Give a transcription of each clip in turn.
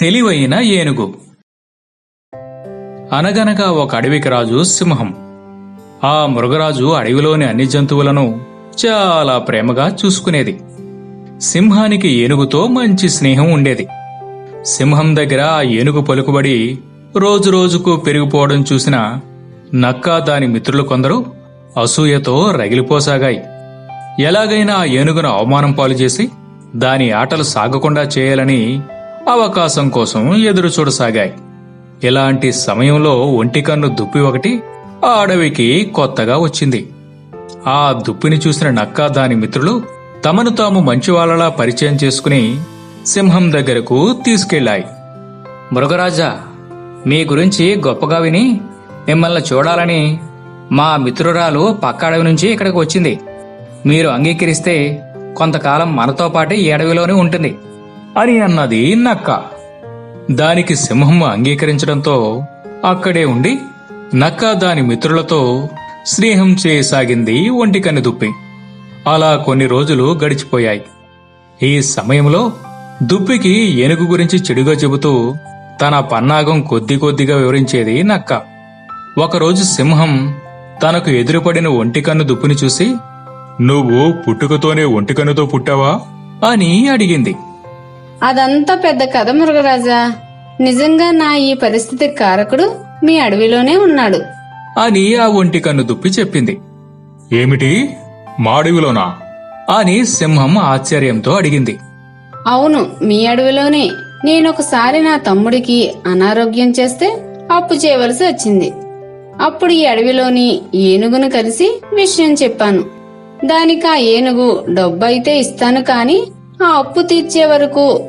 తెలివైన ఏనుగు. అనగనగా ఒక అడవికి రాజు సింహం. ఆ మృగరాజు అడవిలోని అన్ని జంతువులను చాలా ప్రేమగా చూసుకునేది. సింహానికి ఏనుగుతో మంచి స్నేహం ఉండేది. సింహం దగ్గర ఆ ఏనుగు పలుకుబడి రోజురోజుకు పెరిగిపోవడం చూసిన నక్క దాని మిత్రులు కొందరు అసూయతో రగిలిపోసాగాయి. ఎలాగైనా ఆ ఏనుగును అవమానం పాలు చేసి దాని ఆటలు సాగకుండా చేయాలని అవకాశం కోసం ఎదురు చూడసాగాయి. ఇలాంటి సమయంలో ఒంటికన్ను దుప్పి ఒకటి ఆ అడవికి కొత్తగా వచ్చింది. ఆ దుప్పిని చూసిన నక్క దాని మిత్రులు తమను తాము మంచివాళ్ళలా పరిచయం చేసుకుని సింహం దగ్గరకు తీసుకెళ్ళాయి మృగరాజా మీ గురించి గొప్పగా విని మిమ్మల్ని చూడాలని మా మిత్రురాలు పక్క అడవి నుంచి ఇక్కడికి వచ్చింది. మీరు అంగీకరిస్తే కొంతకాలం మనతో పాటు ఈ అడవిలోనే ఉంటుంది. అని అన్నది నక్క. దానికి సింహం అంగీకరించడంతో అక్కడే ఉండి నక్క దాని మిత్రులతో స్నేహం చేయసాగింది ఒంటికన్ని దుప్పి. అలా కొన్ని రోజులు గడిచిపోయాయి. ఈ సమయంలో దుప్పికి ఏనుగు గురించి చెడుగా చెబుతూ తన పన్నాగం కొద్ది కొద్దిగా వివరించేది నక్క. ఒకరోజు సింహం తనకు ఎదురుపడిన ఒంటికన్ను దుప్పిని చూసి నువ్వు పుట్టుకతోనే ఒంటికన్నుతో పుట్టావా? అని అడిగింది. అదంతా పెద్ద కథ మృగరాజా నిజంగా నా ఈ పరిస్థితి కారకుడు మీ అడవిలోనే ఉన్నాడు. అని ఆ ఒంటి కన్ను దుప్పి చెప్పింది. ఏమిటి? మాడివిలోనా అని సింహం ఆశ్చర్యంతో అడిగింది. అవును మీ అడవిలోనే. నేనొకసారి నా తమ్ముడికి అనారోగ్యం చేస్తే అప్పు చేయవలసి వచ్చింది. అప్పుడు ఈ అడవిలోని ఏనుగును కలిసి విషయం చెప్పాను. దానికి ఆ ఏనుగు డబ్బు అయితే ఇస్తాను కాని ఆ అప్పు తీర్చే వరకు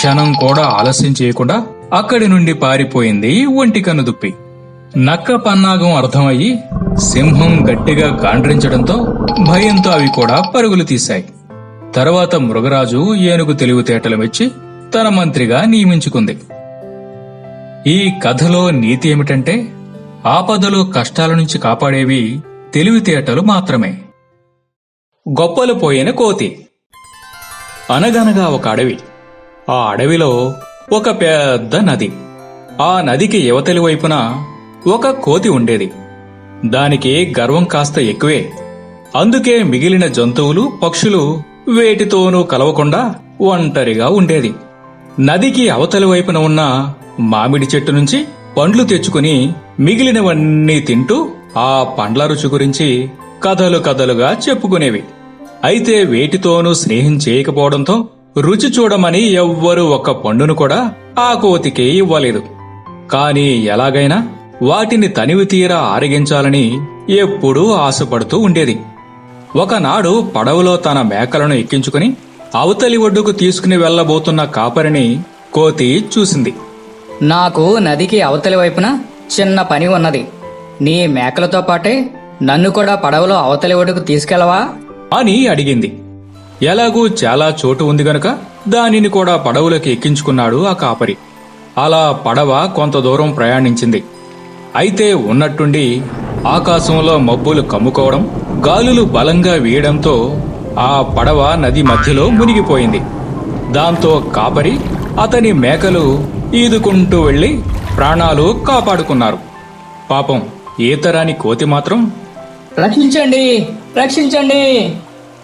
క్షణం కూడా ఆలస్యం చేయకుండా అక్కడి నుండి పారిపోయింది ఒంటి దుప్పి. నక్క పన్నాగం అర్థమయ్యి సింహం గట్టిగా గాండ్రించడంతో భయంతో అవి కూడా పరుగులు తీశాయి. తర్వాత మృగరాజు ఏనుగు తెలివితేటలు మెచ్చి తన మంత్రిగా నియమించుకుంది. ఈ కథలో నీతి ఏమిటంటే ఆపదలు కష్టాల నుంచి కాపాడేవి తెలివితేటలు మాత్రమే. గొప్పలు పోయిన కోతి. అనగనగా ఒక అడవి. ఆ అడవిలో ఒక పెద్ద నది. ఆ నదికి యువతలి వైపున ఒక కోతి ఉండేది. దానికి గర్వం కాస్త ఎక్కువే. అందుకే మిగిలిన జంతువులు పక్షులు వేటితోనూ కలవకుండా ఒంటరిగా ఉండేది. నదికి అవతలి వైపున ఉన్న మామిడి చెట్టు నుంచి పండ్లు తెచ్చుకుని మిగిలినవన్నీ తింటూ ఆ పండ్ల రుచి గురించి కథలు కథలుగా చెప్పుకునేవి. అయితే వేటితోనూ స్నేహం చేయకపోవడంతో రుచి చూడమని ఎవ్వరూ ఒక్క పండును కూడా ఆ కోతికి ఇవ్వలేదు. కాని ఎలాగైనా వాటిని తనివి తీరా ఆరగించాలని ఎప్పుడూ ఆశపడుతూ ఉండేది. ఒకనాడు పడవలో తన మేకలను ఎక్కించుకుని అవతలి ఒడ్డుకు తీసుకుని వెళ్ళబోతున్న కాపరిని కోతి చూసింది. నాకు నదికి అవతలి వైపున చిన్న పని ఉన్నది. నీ మేకలతో పాటే నన్ను కూడా పడవలో అవతలి ఒడ్డుకు తీసుకెళ్ళవా? అని అడిగింది. ఎలాగూ చాలా చోటు ఉంది గనుక దానిని కూడా పడవలోకి ఎక్కించుకున్నాడు ఆ కాపరి. అలా పడవ కొంత దూరం ప్రయాణించింది. అయితే ఉన్నట్టుండి ఆకాశంలో మబ్బులు కమ్ముకోవడం గాలులు బలంగా వీయడంతో ఆ పడవ నది మధ్యలో మునిగిపోయింది. దాంతో కాపరి అతని మేకలు ఈదుకుంటూ వెళ్ళి ప్రాణాలు కాపాడుకున్నారు. పాపం ఈతరాని కోతి మాత్రం రక్షించండి రక్షించండి!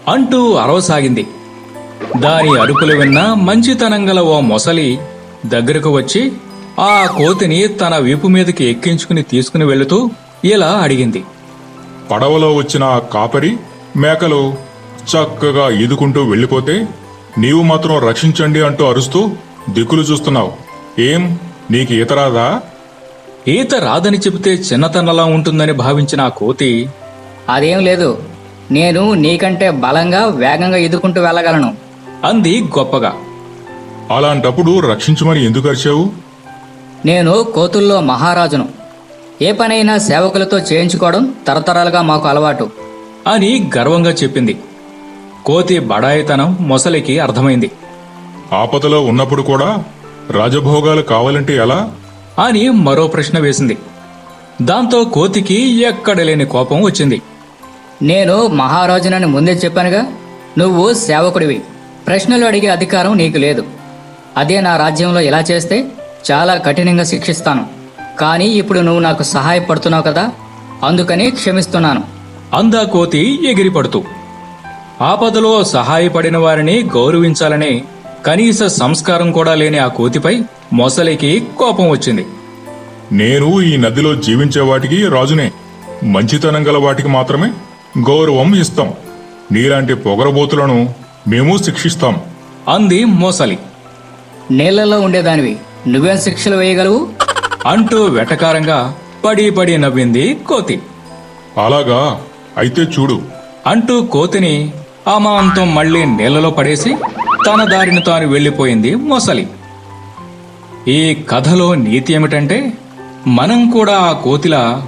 అంటూ అరవసాగింది. దాని అరుపులు విన్న మంచితనం గల ఓ మొసలి దగ్గరకు వచ్చి ఆ కోతిని తన వీపు మీదకి ఎక్కించుకుని తీసుకుని వెళుతూ ఇలా అడిగింది. పడవలో వచ్చిన ఆ కాపరి మేకలు చక్కగా ఈదుకుంటూ వెళ్ళిపోతే నీవు మాత్రం రక్షించండి అంటూ అరుస్తూ దిక్కులు చూస్తున్నావు. ఏం? నీకు ఈత రాదా? ఈత రాదని చెబితే చిన్నతనలా ఉంటుందని భావించిన ఆ కోతి అదేం లేదు. నేను నీకంటే బలంగా వేగంగా ఎదుర్కొంటూ వెళ్ళగలను. అంది గొప్పగా. అలాంటప్పుడు రక్షించమని ఎందుకు అరిచావు? నేను కోతుల్లో మహారాజును. ఏ పనైనా సేవకులతో చేయించుకోవడం తరతరాలుగా మాకు అలవాటు. అని గర్వంగా చెప్పింది. కోతి బడాయితనం మొసలికి అర్థమైంది. ఆపదలో ఉన్నప్పుడు కూడా రాజభోగాలు కావాలంటే ఎలా? అని మరో ప్రశ్న వేసింది. దాంతో కోతికి ఎక్కడలేని కోపం వచ్చింది. నేను మహారాజునని ముందే చెప్పానుగా నువ్వు సేవకుడివి. ప్రశ్నలు అడిగే అధికారం నీకు లేదు. అదే నా రాజ్యంలో ఇలా చేస్తే చాలా కఠినంగా శిక్షిస్తాను. కానీ ఇప్పుడు నువ్వు నాకు సహాయపడుతున్నావు కదా అందుకని క్షమిస్తున్నాను. అందా కోతి ఎగిరిపడుతూ ఆపదలో సహాయపడిన వారిని గౌరవించాలనే కనీస సంస్కారం కూడా లేని ఆ కోతిపై మొసలికి కోపం వచ్చింది. నేను ఈ నదిలో జీవించే వాటికి రాజునే మంచితనం గల వాటికి మాత్రమే గౌరవం ఇస్తాం. నీలాంటి పొగరబోతులను మేము శిక్షిస్తాం. అంది మొసలి. నీళ్ళలో ఉండేదానివి. నువ్వేం శిక్షలు వేయగలవు? అంటూ వెటకారంగా పడి పడి నవ్వింది కోతి. అలాగా? అయితే చూడు. అంటూ కోతిని అమాంతం మళ్ళీ నీళ్ళలో పడేసి తన దారిని తాను వెళ్ళిపోయింది మొసలి. ఈ కథలో నీతి ఏమిటంటే మనం కూడా ఆ కోతిలా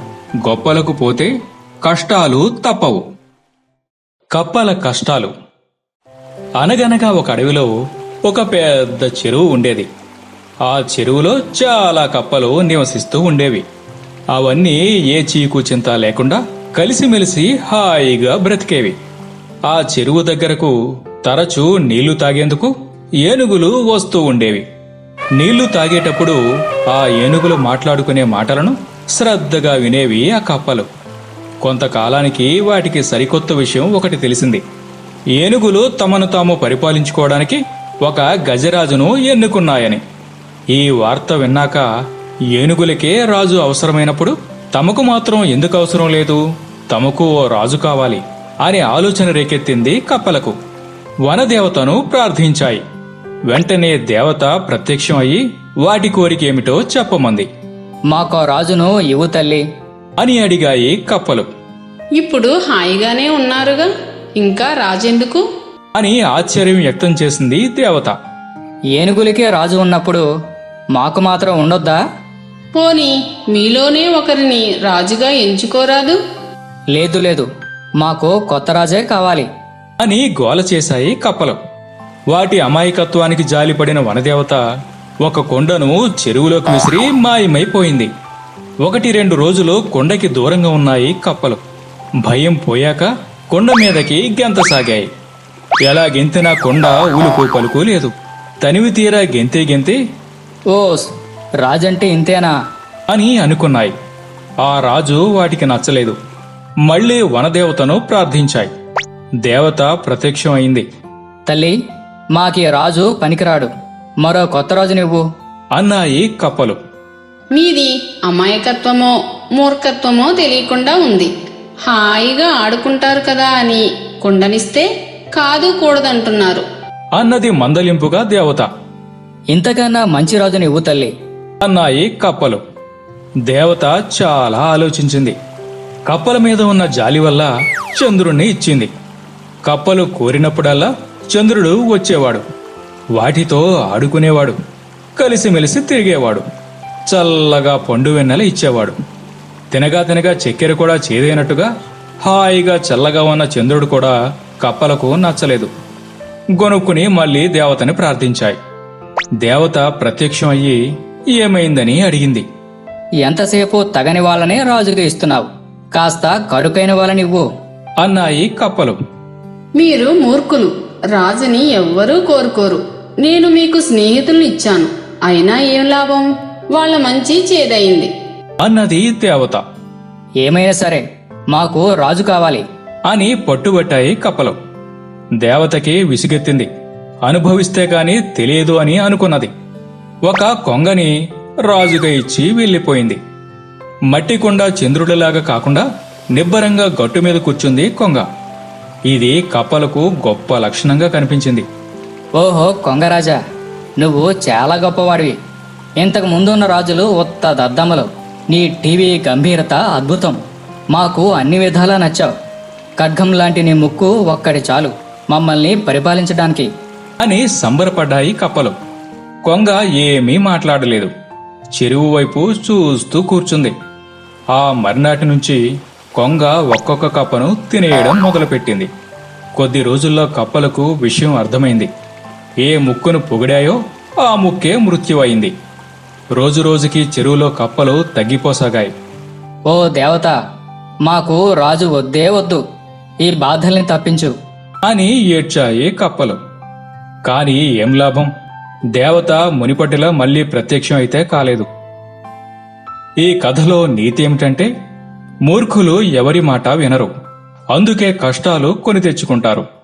గొప్పలకు పోతే కష్టాలు తప్పవు. కప్పల కష్టాలు. అనగనగా ఒక అడవిలో ఒక పెద్ద చెరువు ఉండేది. ఆ చెరువులో చాలా కప్పలు నివసిస్తూ ఉండేవి. అవన్నీ ఏ చీకు చింత లేకుండా కలిసిమెలిసి హాయిగా బ్రతికేవి. ఆ చెరువు దగ్గరకు తరచూ నీళ్ళు తాగేందుకు ఏనుగులు వస్తూ ఉండేవి. నీళ్ళు తాగేటప్పుడు ఆ ఏనుగులు మాట్లాడుకునే మాటలను శ్రద్ధగా వినేవి ఆ కప్పలు. కొంతకాలానికి వాటికి సరికొత్త విషయం ఒకటి తెలిసింది. ఏనుగులు తమను తాము పరిపాలించుకోవడానికి ఒక గజరాజును ఎన్నుకున్నాయని. ఈ వార్త విన్నాక ఏనుగులకే రాజు అవసరమైనప్పుడు తమకు మాత్రం ఎందుకు అవసరం లేదు? తమకు ఓ రాజు కావాలి అనే ఆలోచన రేకెత్తింది కప్పలకు. వనదేవతను ప్రార్థించాయి. వెంటనే దేవత ప్రత్యక్షం అయ్యి వాటి కోరికేమిటో చెప్పమంది. మాకో రాజును ఇవ్వు తల్లి. అని అడిగాయి కప్పలు. ఇప్పుడు హాయిగానే ఉన్నారుగా ఇంకా రాజెందుకు? అని ఆశ్చర్యం వ్యక్తం చేసింది దేవత. ఏనుగులకే రాజు ఉన్నప్పుడు మాకు మాత్రం ఉండొద్దా? పోనీ మీలోనే ఒకరిని రాజుగా ఎంచుకోరాదు? లేదు లేదు. మాకు కొత్త రాజే కావాలి. అని గోల చేశాయి కప్పలు. వాటి అమాయకత్వానికి జాలిపడిన వనదేవత ఒక కొండను చెరువులోకి విసిరి మాయమైపోయింది. ఒకటి రెండు రోజులు కొండకి దూరంగా ఉన్నాయి కప్పలు. భయం పోయాక కొండ మీదకి గెంతసాగాయి ఎలా గెంతినా కొండ ఉలుకు పలుకు లేదు. తనివి తీరా గెంతే గెంతే ఓస్ రాజంటే ఇంతేనా? అని అనుకున్నాయి. ఆ రాజు వాటికి నచ్చలేదు. మళ్ళీ వనదేవతను ప్రార్థించాయి. దేవత ప్రత్యక్షం అయింది తల్లి మాకి రాజు పనికిరాడు. మరో కొత్త రాజు నువ్వు? అన్నాయి కప్పలు. మీది? అమాయకత్వమో మూర్ఖత్వమో తెలియకుండా ఉంది. హాయిగా ఆడుకుంటారు కదా అని కొండనిస్తే కాదు కూడదంటున్నారు. అన్నది మందలింపుగా దేవత. ఇంతకన్నా మంచి రాజు నువ్వు తల్లి. అన్నాయి కప్పలు. దేవత చాలా ఆలోచించింది. కప్పల మీద ఉన్న జాలి వల్ల చంద్రుణ్ణి ఇచ్చింది. కప్పలు కోరినప్పుడల్లా చంద్రుడు వచ్చేవాడు. వాటితో ఆడుకునేవాడు. కలిసిమెలిసి తిరిగేవాడు. చల్లగా పండు వెన్నెల ఇచ్చేవాడు. తినగా తినగా చక్కెర కూడా చేదైనట్టుగా హాయిగా చల్లగా ఉన్న చంద్రుడు కూడా కప్పలకు నచ్చలేదు. గొనుక్కుని మళ్ళీ దేవతని ప్రార్థించాయి. దేవత ప్రత్యక్షం అయ్యి ఏమైందని అడిగింది. ఎంతసేపు తగని వాళ్ళనే రాజుగా ఇస్తున్నావు? కాస్త కరుకైన వాళ్ళనివ్వు అన్నాయి కప్పలు. మీరు మూర్ఖులు. రాజుని ఎవ్వరూ కోరుకోరు. నేను మీకు స్నేహితులను ఇచ్చాను. అయినా ఏం లాభం? వాళ్ళ మంచి చేదయింది అన్నది దేవత. ఏమైనా సరే మాకు రాజు కావాలి. అని పట్టుబట్టాయి కప్పలు. దేవతకి విసుగెత్తింది. అనుభవిస్తే కాని తెలియదు అని అనుకున్నది. ఒక కొంగని రాజుగా ఇచ్చి వెళ్ళిపోయింది. మట్టి కొండ చంద్రుడిలాగా కాకుండా నిబ్బరంగా గట్టు మీద కూర్చుంది కొంగ. ఇది కప్పలకు గొప్ప లక్షణంగా కనిపించింది. ఓహో కొంగరాజా నువ్వు చాలా గొప్పవాడివి. ఇంతకు ముందున్న రాజులు ఉత్త దద్దమ్మలు. నీ టీవీ గంభీరత అద్భుతం. మాకు అన్ని విధాలా నచ్చావు. ఖడ్గం లాంటి నీ ముక్కు ఒక్కడి చాలు మమ్మల్ని పరిపాలించడానికి. అని సంబరపడ్డాయి కప్పలు. కొంగ ఏమీ మాట్లాడలేదు. చెరువు వైపు చూస్తూ కూర్చుంది. ఆ మర్నాటి నుంచి కొంగ ఒక్కొక్క కప్పను తినేయడం మొదలుపెట్టింది. కొద్ది రోజుల్లో కప్పలకు విషయం అర్థమైంది. ఏ ముక్కును పొగిడాయో ఆ ముక్కే మృత్యువైంది. రోజురోజుకి చెరువులో కప్పలు తగ్గిపోసాగాయి. ఓ దేవత మాకు రాజు వద్దే వద్దు. ఈ బాధల్ని తప్పించు. అని ఏడ్చాయి కప్పలు. కాని ఏం లాభం? దేవత మునిపటిలా మళ్ళీ ప్రత్యక్షం అయితే కాలేదు. ఈ కథలో నీతి ఏమిటంటే మూర్ఖులు ఎవరి మాట వినరు. అందుకే కష్టాలు కొని తెచ్చుకుంటారు.